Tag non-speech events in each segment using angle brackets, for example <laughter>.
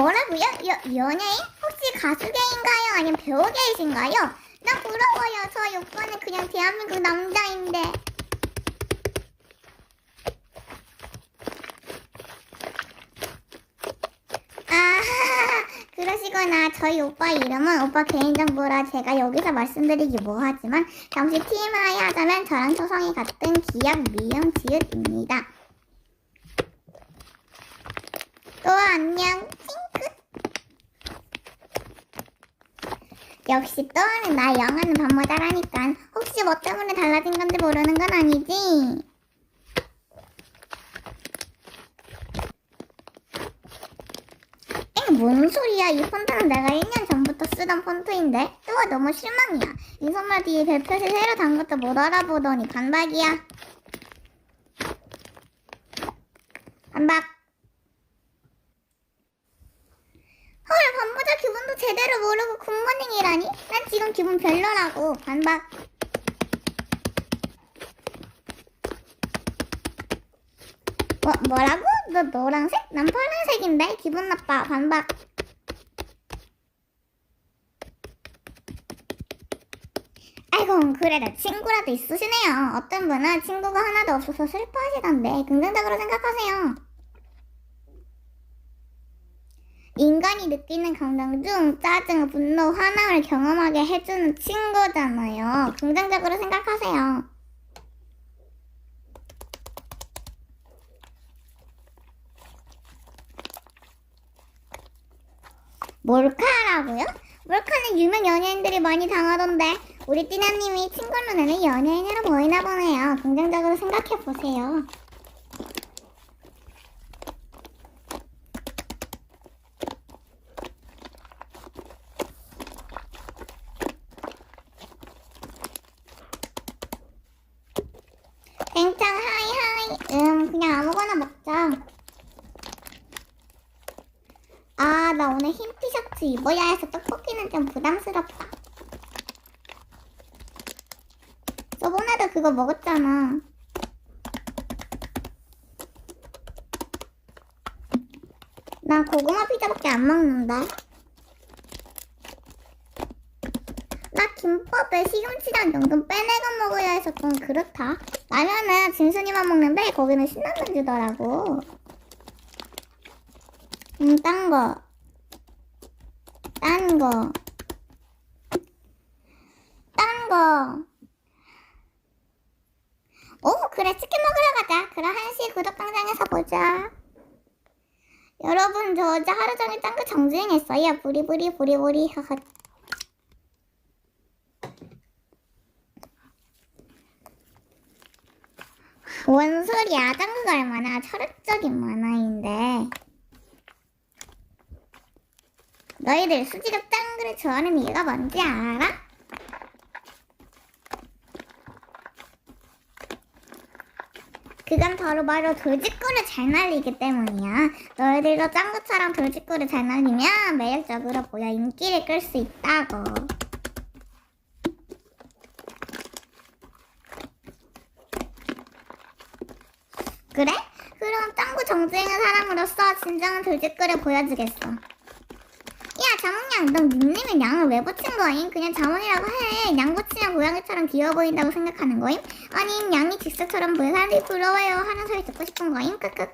뭐라고요? 여, 연예인? 혹시 가수계인가요? 아니면 배우계이신가요? 나 부러워요. 저희 오빠는 그냥 대한민국 남자인데. 아, <laughs> 그러시구나. 저희 오빠 이름은 오빠 개인정보라 제가 여기서 말씀드리기 뭐하지만 잠시 TMI 하자면 저랑 초성이 같은 기억 미용 지읒입니다. 또 안녕, 역시 또는 나 영화는 밥 모자라니까 혹시 뭐 때문에 달라진 건지 모르는 건 아니지? 엥, 뭔 소리야? 이 폰트는 내가 1년 전부터 쓰던 폰트인데? 또 너무 실망이야. 이 선물 뒤에 별표시 새로 단 것도 못 알아보더니 반박이야. 반박. 헐, 반부자 기분도 제대로 모르고 굿모닝이라니? 난 지금 기분 별로라고. 반박. 뭐, 뭐라고? 너 노란색? 난 파란색인데? 기분 나빠. 반박. 아이고, 그래도 친구라도 있으시네요. 어떤 분은 친구가 하나도 없어서 슬퍼하시던데, 긍정적으로 생각하세요. 인간이 느끼는 감정 중 짜증, 분노, 화남을 경험하게 해주는 친구잖아요. 긍정적으로 생각하세요. 몰카라고요? 몰카는 유명 연예인들이 많이 당하던데 우리 띠나님이 친구 눈에는 연예인으로 보이나 보네요. 긍정적으로 생각해 보세요. 땡짱 하이 하이 음 그냥 아무거나 먹자 아 나 오늘 흰 티셔츠 입어야 해서 떡볶이는 좀 부담스럽다 저번에도 그거 먹었잖아 난 고구마 피자밖에 안 먹는데 나 김밥에 시금치랑 연금 빼내가 먹어야 해서 좀 그렇다. 라면은 진순이만 먹는데 거기는 신라면 주더라고. 음, 딴 거. 딴 거. 딴 거. 오, 그래, 치킨 먹으러 가자. 그럼 한시 구독광장에서 보자. 여러분, 저 어제 하루 종일 딴 거 정주행했어요. 부리부리, 부리부리, 하하. 뭔 소리야? 짱구가 얼마나 철학적인 만화인데. 너희들 수지가 짱구를 좋아하는 이유가 뭔지 알아? 그건 바로 바로 돌직구를 잘 날리기 때문이야. 너희들도 짱구처럼 돌직구를 잘 날리면 매력적으로 보여 인기를 끌 수 있다고. 그래? 그럼 짱구 정주행한 사람으로서 진정한 돌직구를 보여주겠어. 야, 자몽양, 넌 닉네임에 양을 왜 붙인 거임? 그냥 자몽이라고 해. 양 붙이면 고양이처럼 귀여워 보인다고 생각하는 거임? 아님, 양이 직사처럼 보여 사람들이 부러워요 하는 소리 듣고 싶은 거임? 크크.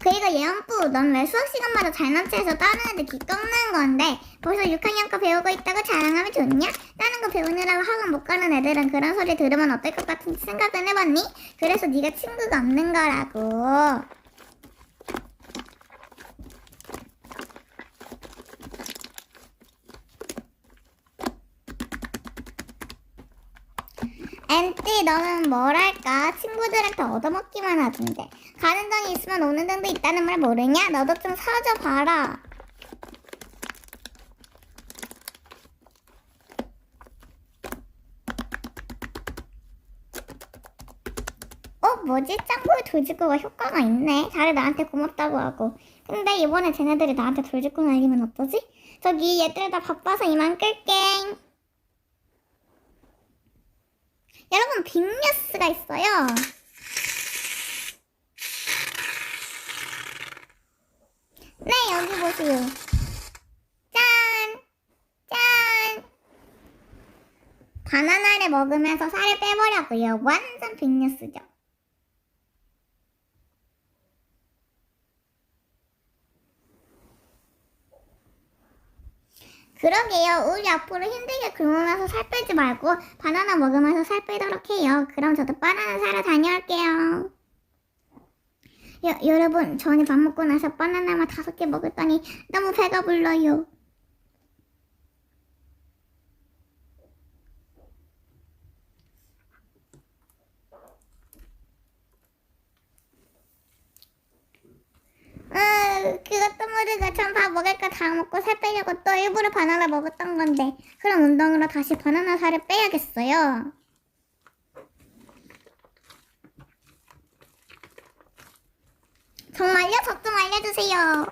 그리고 예언부, 넌왜 수학 시간마다 잘난 체해서 다른 애들 귀 꺾는 건데 벌써 6학년 거 배우고 있다고 자랑하면 좋냐? 다른 거 배우느라고 학원 못 가는 애들은 그런 소리 들으면 어떨 것 같은지 생각은 해봤니? 그래서 네가 친구가 없는 거라고. 앤띠 너는 뭐랄까 친구들한테 얻어먹기만 하던데 가는 정이 있으면 오는 정도 있다는 말 모르냐? 너도 좀 사줘 봐라 뭐지? 짱구의 돌직구가 효과가 있네. 다들 나한테 고맙다고 하고. 근데 이번에 쟤네들이 나한테 돌직구 날리면 어떠지? 저기 얘들 다 바빠서 이만 끌게. 여러분 빅뉴스가 있어요. 네 여기 보세요. 짠! 짠! 바나나를 먹으면서 살을 빼버렸고요. 완전 빅뉴스죠. 그러게요. 우리 앞으로 힘들게 굶으면서 살 빼지 말고 바나나 먹으면서 살 빼도록 해요. 그럼 저도 바나나 사러 다녀올게요. 여, 여러분, 저는 밥 먹고 나서 바나나만 다섯 개 먹었더니 너무 배가 불러요. 음, 그것도 모르고 전 밥 먹을 거 다 먹고 살 빼려고 또 일부러 바나나 먹었던 건데 그럼 운동으로 다시 바나나 살을 빼야겠어요. 정말요? 저 좀 알려주세요.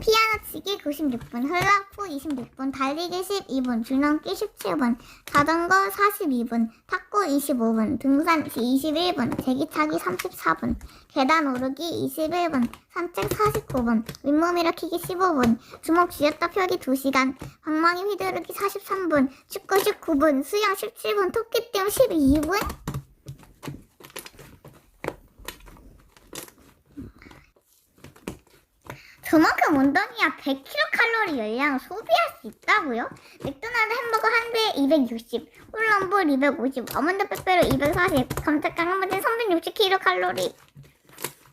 피아노 치기 96분, 흘라프 26분, 달리기 12분, 줄넘기 17분, 자전거 42분, 탁구 25분, 등산 21분, 제기차기 34분, 계단 오르기 21분, 산책 49분, 윗몸 일으키기 15분, 주먹 쥐었다 펴기 2시간, 방망이 휘두르기 43분, 축구 19분, 수영 17분, 토끼띠움 12분? 그만큼 운동이야 100kcal 열량을 소비할 수 있다고요? 맥도날드 햄버거 한 배에 260, 홀럼볼 250, 아몬드 빼빼로 240, 감자깡 한 번에 360kcal.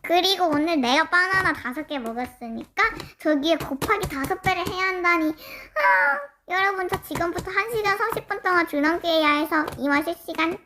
그리고 오늘 내가 바나나 5개 먹었으니까 저기에 곱하기 5배를 해야 한다니. 아, 여러분 저 지금부터 1시간 30분 동안 줄넘기 해야 해서 이마 실시간